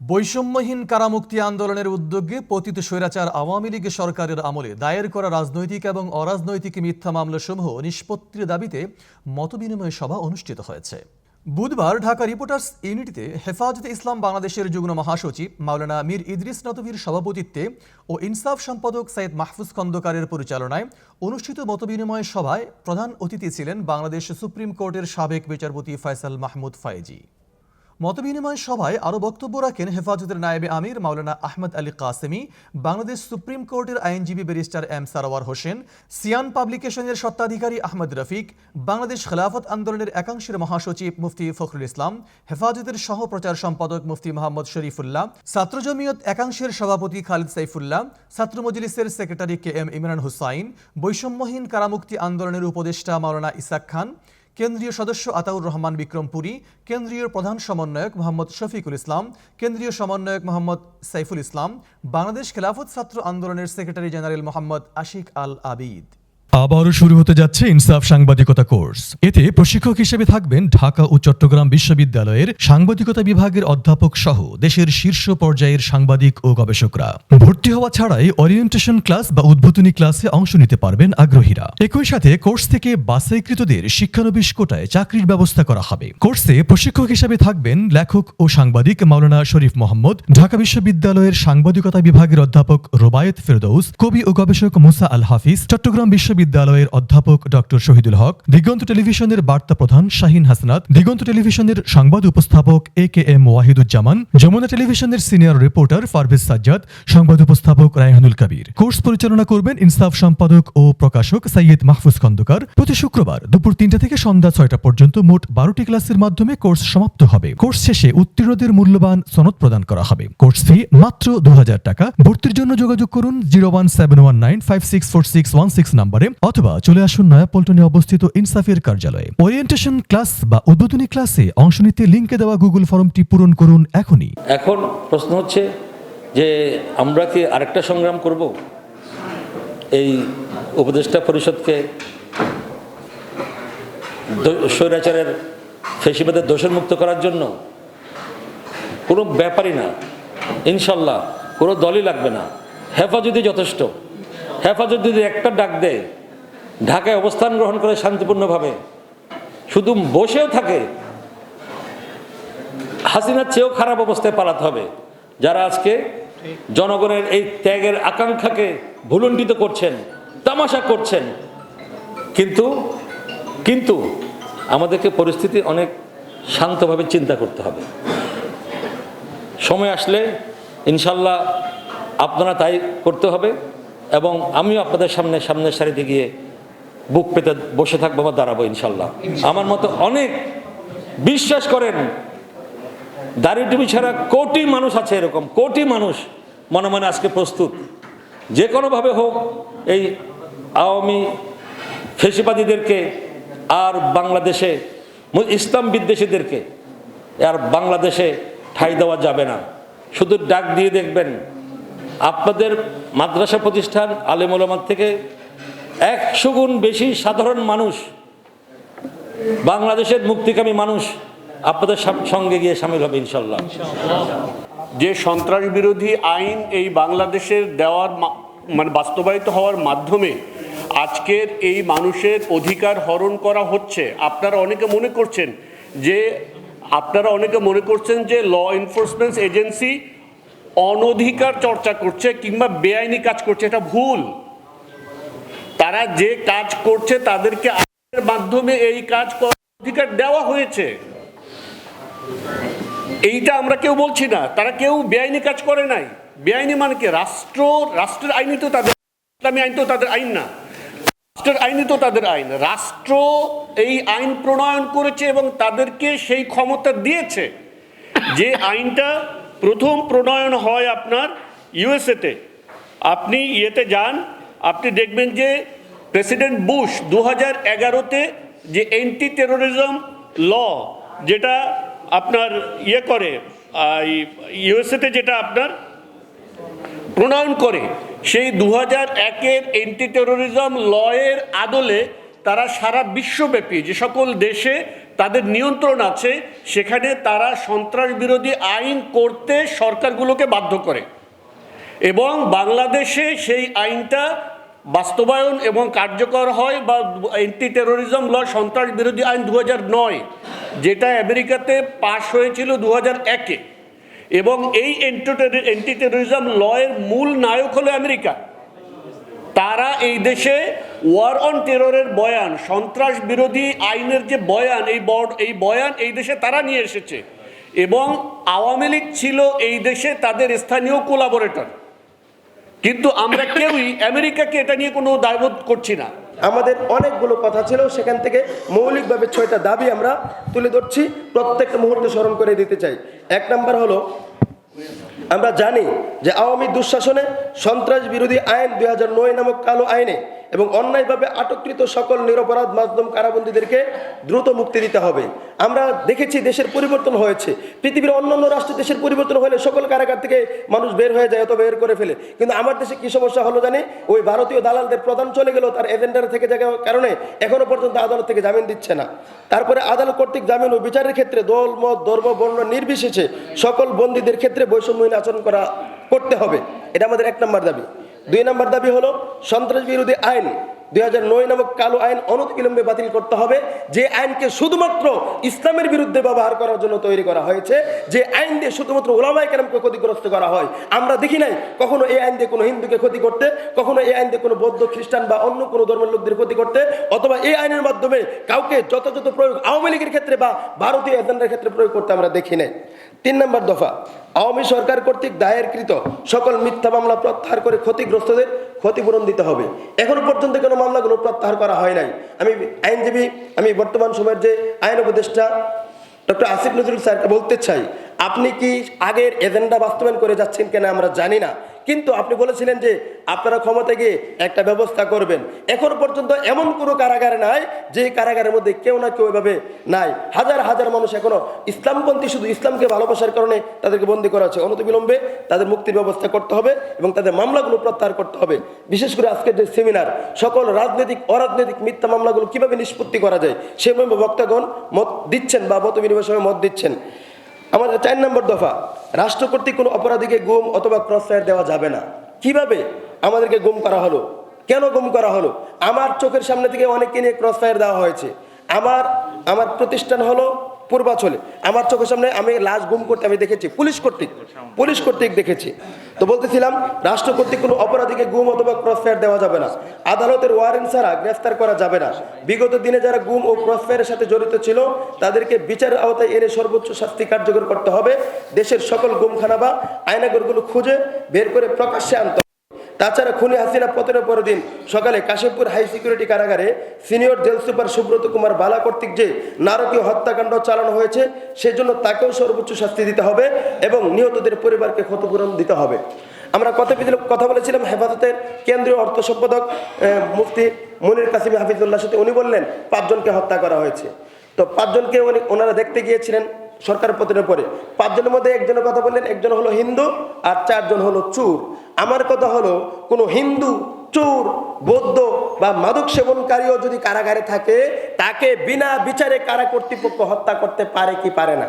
বৈষম্যহীন কারামুক্তি আন্দোলনের উদ্যোগে পতিত স্বৈরাচার আওয়ামী লীগ সরকারের আমলে দায়ের করা রাজনৈতিক এবং অরাজনৈতিক মিথ্যা মামলাসমূহ নিষ্পত্তির দাবিতে মতবিনিময় সভা অনুষ্ঠিত হয়েছে। বুধবার ঢাকা রিপোর্টার্স ইউনিটিতে হেফাজতে ইসলাম বাংলাদেশের যুগ্ম মহাসচিব মাওলানা মীর ইদ্রিস নতভীর সভাপতিত্বে ও ইনসাফ সম্পাদক সৈয়দ মাহফুজ খন্দকারের পরিচালনায় অনুষ্ঠিত মতবিনিময় সভায় প্রধান অতিথি ছিলেন বাংলাদেশ সুপ্রিম কোর্টের সাবেক বিচারপতি ফয়সাল মাহমুদ ফায়েজি। মতবিনিময় সভায় আরও বক্তব্য রাখেন হেফাজতের নায়েবে আমির মাওলানা আহমদ আলী কাসেমি, বাংলাদেশ সুপ্রিম কোর্টের আইনজীবী ব্যারিস্টার এম সারওয়ার হোসেন, সিয়ান পাবলিকেশনের স্বত্বাধিকারী আহমদ রফিক, বাংলাদেশ খেলাফত আন্দোলনের একাংশের মহাসচিব মুফতি ফখরুল ইসলাম, হেফাজতের সহ প্রচার সম্পাদক মুফতি মোহাম্মদ শরীফুল্লাহ, ছাত্র জমিয়ত একাংশের সভাপতি খালিদ সাইফুল্লাহ, ছাত্র মজলিসের secretary K M Imran Hussain, বৈষম্যহীন কারামুক্তি আন্দোলনের উপদেষ্টা মাওলানা ইসাক খান কেন্দ্রীয় সদস্য আতাউর রহমান বিক্রমপুরী কেন্দ্রীয় প্রধান সমন্বয়ক মোহাম্মদ শফিকুল ইসলাম, কেন্দ্রীয় সমন্বয়ক মোহাম্মদ সাইফুল ইসলাম, বাংলাদেশ খেলাফত ছাত্র আন্দোলনের সেক্রেটারি জেনারেল মোহাম্মদ আশিক আল আবিদ। আবারও শুরু হতে যাচ্ছে ইনসাফ সাংবাদিকতা কোর্স। এতে প্রশিক্ষক হিসেবে থাকবেন ঢাকা ও চট্টগ্রাম বিশ্ববিদ্যালয়ের সাংবাদিকতা বিভাগের অধ্যাপক সহ দেশের শীর্ষ পর্যায়ের সাংবাদিক ও গবেষকরা। ভর্তি হওয়া ছাড়াই ওরিয়েন্টেশন ক্লাস বা উদ্বোধনী ক্লাসে অংশ নিতে পারবেন আগ্রহীরা। একই সাথে কোর্স থেকে বাছাইকৃতদের শিক্ষানবিশ কোটায় চাকরির ব্যবস্থা করা হবে। কোর্সে প্রশিক্ষক হিসেবে থাকবেন লেখক ও সাংবাদিক মাওলানা শরীফ মোহাম্মদ, ঢাকা বিশ্ববিদ্যালয়ের সাংবাদিকতা বিভাগের অধ্যাপক রোবায়েত ফেরদৌস, কবি ও গবেষক মুসা আল হাফিজ, চট্টগ্রাম বিশ্ববিদ্যালয়ের অধ্যাপক ডক্টর শহীদুল হক, দিগন্ত টেলিভিশনের বার্তা প্রধান শাহিন হাসনাত, দিগন্ত টেলিভিশনের সংবাদ উপস্থাপক A K M Wahiduzzaman, Jamuna টেলিভিশনের সিনিয়র রিপোর্টার ফারভেজ সাজ্জাদ, সংবাদ উপস্থাপক রায়হানুল কবির। কোর্স পরিচালনা করবেন ইনসাফ সম্পাদক ও প্রকাশক সৈয়দ মাহফুজ খন্দকার। প্রতি শুক্রবার দুপুর তিনটা থেকে সন্ধ্যা ছয়টা পর্যন্ত মোট বারোটি ক্লাসের মাধ্যমে কোর্স সমাপ্ত হবে। কোর্স শেষে উত্তীর্ণদের মূল্যবান সনদ প্রদান করা হবে। কোর্স ফি মাত্র দু হাজার টাকা। ভর্তির জন্য যোগাযোগ করুন zero one seven one nine five six four six one six নাম্বারে অথবা চলে আসুন নয়াপল্টনে অবস্থিত ইনসাফের কার্যালয়ে। ওরিয়েন্টেশন ক্লাস বা উদ্বোধনী ক্লাসে অংশ নিতে লিঙ্কে দেওয়া গুগল ফর্মটি পূরণ করুন এখনই। এখন প্রশ্ন হচ্ছে যে আমরা কি আরেকটা সংগ্রাম করব? এই উপদেষ্টা পরিষদকে স্বৈরাচারের ফেসিবাদের দোষের মুক্ত করার জন্য কোনো ব্যাপারই না। ইনশাল্লাহ কোনো দলই লাগবে না। হেফাজতই যথেষ্ট। হেফাজত যদি একটা ডাক দেয় ঢাকায় অবস্থান গ্রহণ করে শান্তিপূর্ণভাবে। শুধু বসেও থাকে। হাসিনার চেয়েও খারাপ অবস্থায় পালাতে হবে। যারা আজকে জনগণের এই ত্যাগের আকাঙ্ক্ষাকে ভুলণ্ডিত করছেন, তামাশা করছেন, কিন্তু কিন্তু আমাদেরকে পরিস্থিতি অনেক শান্তভাবে চিন্তা করতে হবে। সময় আসলে ইনশাল্লাহ আপনারা তাই করতে হবে এবং আমিও আপনাদের সামনে সামনের সারিতে গিয়ে বুক পেতে বসে থাকব বা দাঁড়াবো ইনশাল্লাহ। আমার মতো অনেক বিশ্বাস করেন, দাড়ি টুপি ছাড়া কোটি মানুষ আছে এরকম, কোটি মানুষ মনে মনে আজকে প্রস্তুত। যে কোনোভাবে হোক, এই আওয়ামী ফেসিবাদীদেরকে আর বাংলাদেশে ইসলাম বিদ্বেষীদেরকে আর বাংলাদেশে ঠাঁই দেওয়া যাবে না। শুধু ডাক দিয়ে দেখবেন, আপনাদের মাদ্রাসা প্রতিষ্ঠান আলেমুলামার থেকে একশো গুণ বেশি সাধারণ মানুষ, বাংলাদেশের মুক্তিকামী মানুষ আপনাদের সঙ্গে গিয়ে সামিল হবে ইনশাল্লাহ যে সন্ত্রাস বিরোধী আইন এই বাংলাদেশের দেওয়ার মানে বাস্তবায়িত হওয়ার মাধ্যমে আজকের এই মানুষের অধিকার হরণ করা হচ্ছে, আপনারা অনেকে মনে করছেন যে, আপনারা অনেকে মনে করছেন যে ল এনফোর্সমেন্ট এজেন্সি অনধিকার চর্চা করছে কিংবা বেআইনি কাজ করছে, এটা ভুল। তারা যে কাজ করছে তাদেরকে আইনের মাধ্যমে এই কাজ করার অধিকার দেওয়া হয়েছে। এইটা আমরা কেউ বলছি না। তারা কেউ বেআইনি কাজ করে নাই। বেআইনি মানে কি? রাষ্ট্র, রাষ্ট্রের আইনই তো তাদের ইসলামী আইন তো তাদের আইন না। রাষ্ট্রের আইনই তো তাদের আইন। রাষ্ট্র এই আইন প্রণয়ন করেছে এবং তাদেরকে সেই ক্ষমতা দিয়েছে যে আইনটা প্রথম প্রণয়ন হয় আপনার ইউএসএতে আপনি ইয়েতে যান আপনি দেখবেন যে প্রেসিডেন্ট বুশ দু হাজার এগারোতে যে অ্যান্টি টেরোরিজম ল যেটা আপনার ইয়ে করে ইউএসএতে যেটা আপনার প্রণয়ন করে, সেই দু হাজার একের অ্যান্টি টেরোরিজম লয়ের আদলে তারা সারা বিশ্বব্যাপী যে সকল দেশে তাদের নিয়ন্ত্রণ আছে, সেখানে তারা সন্ত্রাস বিরোধী আইন করতে সরকারগুলোকে বাধ্য করে। এবং বাংলাদেশে সেই আইনটা বাস্তবায়ন এবং কার্যকর হয় বা অ্যান্টি টেরোরিজম ল সন্ত্রাস বিরোধী আইন দু নয়, যেটা আমেরিকাতে পাশ হয়েছিল দু হাজার একে। এবং এই অ্যান্টি টেরোরিজম লয়ের মূল নায়ক হলো আমেরিকা। তারা এই দেশে ওয়ার অন টেররের বয়ান, সন্ত্রাস বিরোধী আইনের যে বয়ান, এই বড় এই বয়ান এই দেশে তারা নিয়ে এসেছে। এবং আওয়ামী লীগ ছিল এই দেশে তাদের স্থানীয় কোলাবোরেটর কিন্তু আমরা কেউই আমেরিকাকে এটা নিয়ে কোনো দায়বোধ করছি না। আমাদের অনেকগুলো কথা ছিল, সেখান থেকে মৌলিকভাবে ছয়টা দাবি আমরা তুলে ধরছি, প্রত্যেকটা মুহূর্তে স্মরণ করে দিতে চাই। এক নাম্বার হলো, আমরা জানি যে আওয়ামী দুঃশাসনে সন্ত্রাস বিরোধী আইন দুই হাজার নয় নামক কালো আইনে এবং অন্যায়ভাবে আটককৃত সকল নিরপরাধ মাধ্যম কারাবন্দীদেরকে দ্রুত মুক্তি দিতে হবে। আমরা দেখেছি দেশের পরিবর্তন হয়েছে। পৃথিবীর অন্যান্য রাষ্ট্রে দেশের পরিবর্তন হলে সকল কারাগার থেকে মানুষ বের হয়ে যায় অথবা বের করে ফেলে। কিন্তু আমার দেশে কী সমস্যা হলো জানি ওই ভারতীয় দালালদের প্রধান চলে গেল, তার এজেন্ডার থেকে যাওয়ার কারণে এখনও পর্যন্ত আদালত থেকে জামিন দিচ্ছে না। তারপরে আদালত কর্তৃক জামিন ও বিচারের ক্ষেত্রে দল, মত, ধর্ম, বর্ণ নির্বিশেষে সকল বন্দীদের ক্ষেত্রে বৈষম্যহীন আচরণ করা করতে হবে। এটা আমাদের এক নম্বর দাবি। দুই নম্বর দাবি হলো সন্ত্রাস বিরোধী আইন। দুই নয় নামক কালো আইন অনতিবিলম্বে বাতিল করতে হবে। যে আইনকে শুধুমাত্র ইসলামের বিরুদ্ধে ব্যবহার করার জন্য তৈরি করা হয়েছে, যে আইন দিয়ে শুধুমাত্র ওলামাই কেরামকে ক্ষতিগ্রস্ত করা হয়। আমরা দেখি নাই কখনো এই আইন দিয়ে কোনো হিন্দুকে ক্ষতি করতে, কখনো এই আইন দিয়ে কোনো বৌদ্ধ, খ্রিস্টান বা অন্য কোনো ধর্মের লোকদের ক্ষতি করতে, অথবা এই আইনের মাধ্যমে কাউকে যথাযথ প্রয়োগ আওয়ামী লীগের ক্ষেত্রে বা ভারতীয় এজেন্ডার ক্ষেত্রে প্রয়োগ করতে আমরা দেখি নাই। তিন নম্বর দফা, আওয়ামী সরকার কর্তৃক দায়েরকৃত সকল মিথ্যা মামলা প্রত্যাহার করে ক্ষতিগ্রস্তদের ক্ষতিপূরণ দিতে হবে। এখনও পর্যন্ত কোনো মামলাগুলো প্রত্যাহার করা হয় নাই। আমি আইনজীবী, আমি বর্তমান সময়ের যে আইন উপদেষ্টা ডক্টর আসিফ নজরুল স্যারকে বলতে চাই, আপনি কি আগের এজেন্ডা বাস্তবায়ন করে যাচ্ছেন কিনা আমরা জানি না। কিন্তু আপনি বলেছিলেন যে আপনারা ক্ষমতা গিয়ে একটা ব্যবস্থা করবেন। এখন পর্যন্ত এমন কোনো কারাগার নাই, যে কারাগারের মধ্যে কেউ না কেউ এভাবে নাই। হাজার হাজার মানুষ এখনও ইসলামপন্থী, শুধু ইসলামকে ভালোবাসার কারণে তাদেরকে বন্দি করা হচ্ছে। অনতিবিলম্বে তাদের মুক্তির ব্যবস্থা করতে হবে এবং তাদের মামলাগুলো প্রত্যাহার করতে হবে। বিশেষ করে আজকের যে সেমিনার, সকল রাজনৈতিক, অরাজনৈতিক মিথ্যা মামলাগুলো কীভাবে নিষ্পত্তি করা যায়, সে মর্মে বক্তাগণ মত দিচ্ছেন বা মত বিনিময় সময় মত দিচ্ছেন। আমাদের চার নম্বর দফা, রাষ্ট্র কর্তৃক কোনো অপরাধীকে গুম অথবা ক্রসফায়ার দেওয়া যাবে না। কীভাবে? আমাদেরকে গুম করা হলো। কেন গুম করা হলো? আমার চোখের সামনে থেকে অনেককে নিয়ে ক্রসফায়ার দেওয়া হয়েছে। আমার আমার প্রতিষ্ঠান হলো পূর্বাচলে। আমার চোখের সামনে আমি লাশ গুম করতে আমি দেখেছি, পুলিশ কর্তৃক পুলিশ কর্তৃক দেখেছি। তো বলতেছিলাম, রাষ্ট্র কর্তৃক কোনো অপরাধীকে গুম অথবা ক্রসফায়ার দেওয়া যাবে না। আদালতের ওয়ারেন্ট ছাড়া গ্রেফতার করা যাবে না। বিগত দিনে যারা গুম ও ক্রসফায়ারের সাথে জড়িত ছিল, তাদেরকে বিচারের আওতায় এনে সর্বোচ্চ শাস্তি কার্যকর করতে হবে। দেশের সকল গুমখানা বা আয়নাগরগুলো খুঁজে বের করে প্রকাশ্যে আনতে। তাছাড়া খুনি হাসিনা পতনের পরের দিন সকালে কাশিমপুর হাই সিকিউরিটি কারাগারে senior jail super Subrata Kumar Bala কর্তৃক যে নারকীয় হত্যাকাণ্ড চালানো হয়েছে, সেজন্য তাকেও সর্বোচ্চ শাস্তি দিতে হবে এবং নিহতদের পরিবারকে ক্ষতিপূরণ দিতে হবে। আমরা কথা কথা বলেছিলাম হেফাজতের কেন্দ্রীয় অর্থ সম্পাদক মুফতি মনির কাসিম হাফিজুল্লাহ সাথে। উনি বললেন, পাঁচজনকে হত্যা করা হয়েছে। তো পাঁচজনকে উনি ওনারা দেখতে গিয়েছিলেন। সরকার পতনের পরে। পাঁচজনের মধ্যে একজনের কথা বললেন, একজন হলো হিন্দু আর চারজন হলো চুর। আমার কথা হলো, কোনো হিন্দু, চোর, বৌদ্ধ বা মাদক সেবনকারীও যদি কারাগারে থাকে, তাকে বিনা বিচারে কারা কর্তৃপক্ষ হত্যা করতে পারে কি পারে না?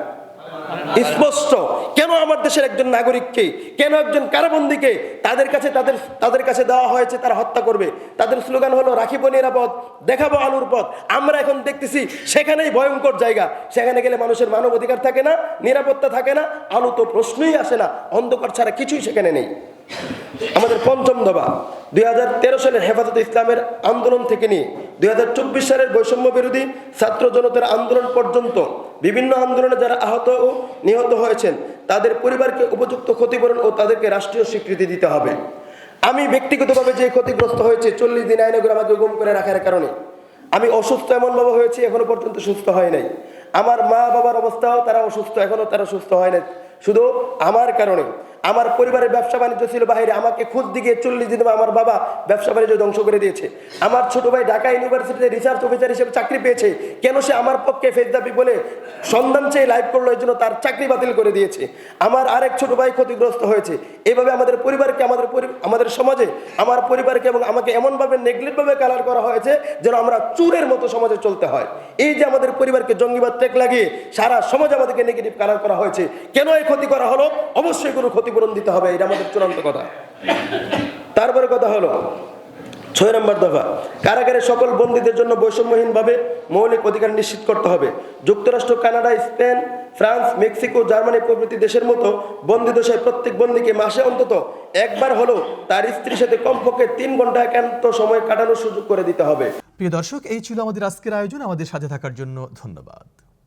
স্পষ্ট। কেন আমার দেশের একজন নাগরিককে, কেন একজন কারাবন্দীকে তাদের কাছে, তাদের তাদের কাছে দেওয়া হয়েছে, তারা হত্যা করবে? তাদের স্লোগান হলো, রাখিব নিরাপদ, দেখাবো আলুর পথ। আমরা এখন দেখতেছি সেখানেই ভয়ঙ্কর জায়গা। সেখানে গেলে মানুষের মানব অধিকার থাকে না, নিরাপত্তা থাকে না, আলু তো প্রশ্নই আসে না। অন্ধকার ছাড়া কিছুই সেখানে নেই। আমাদের পঞ্চম দফা, দুই হাজার সালের হেফাজত ইসলামের আন্দোলন থেকে নিয়ে দুই হাজার চব্বিশ সালের বৈষম্য বিরোধী ছাত্র জনতার আন্দোলন পর্যন্ত বিভিন্ন আন্দোলনে যারা আহত ও নিহত হয়েছেন, তাদের পরিবারকে উপযুক্ত ক্ষতিপূরণ ও তাদেরকে রাষ্ট্রীয় স্বীকৃতি দিতে হবে। আমি ব্যক্তিগতভাবে যে ক্ষতিগ্রস্ত হয়েছে, চল্লিশ দিন আইনে করে আমাকে গুম করে রাখার কারণে। আমি অসুস্থ এমনভাবে হয়েছি, এখনও পর্যন্ত সুস্থ হয় নাই। আমার মা বাবার অবস্থাও তারা অসুস্থ, এখনও তারা সুস্থ হয় নাই। শুধু আমার কারণে। আমার পরিবারের ব্যবসা বাণিজ্য ছিল বাইরে। আমাকে খুদ দিকে চল্লিশ দিন আমার বাবা ব্যবসা বাণিজ্য ধ্বংস করে দিয়েছে। আমার ছোট ভাই ঢাকা ইউনিভার্সিটিতে রিসার্চ অফিসার হিসেবে চাকরি পেয়েছে। কেন সে আমার পক্ষে ফেসদাবি বলে সন্ধান চেয়ে লাইভ করল এই জন্য তার চাকরি বাতিল করে দিয়েছে। আমার আরেক ছোট ভাই ক্ষতিগ্রস্ত হয়েছে। এভাবে আমাদের পরিবারকে, আমাদের আমাদের সমাজে, আমার পরিবারকে এবং আমাকে এমনভাবে নেগলেক্টভাবে কালার করা হয়েছে যেন আমরা চুরের মতো সমাজে চলতে হয়। এই যে আমাদের পরিবারকে জঙ্গিবাদ টেক লাগিয়ে সারা সমাজ আমাদেরকে নেগেটিভ কালার করা হয়েছে, কেন এই ক্ষতি করা হলো, অবশ্যই কোনো ক্ষতিপূরণ দিতে হবে, এটা আমাদের চূড়ান্ত কথা। তারপরে কথা হলো, ছয় নম্বর দফা, কারাগারে সকল বন্দীদের জন্য বৈষম্যহীনভাবে মৌলিক অধিকার নিশ্চিত করতে হবে। যুক্তরাষ্ট্র, Canada, Spain, France, Mexico, Germany প্রভৃতি দেশের মতো বন্দি দশায় প্রত্যেক বন্দীকে মাসে অন্তত একবার হলেও তার স্ত্রীর সাথে কমপক্ষে তিন ঘণ্টা একান্ত সময় কাটানোর সুযোগ করে দিতে হবে। প্রিয় দর্শক, এই ছিল আমাদের আজকের আয়োজন। আমাদের সাথে থাকার জন্য ধন্যবাদ।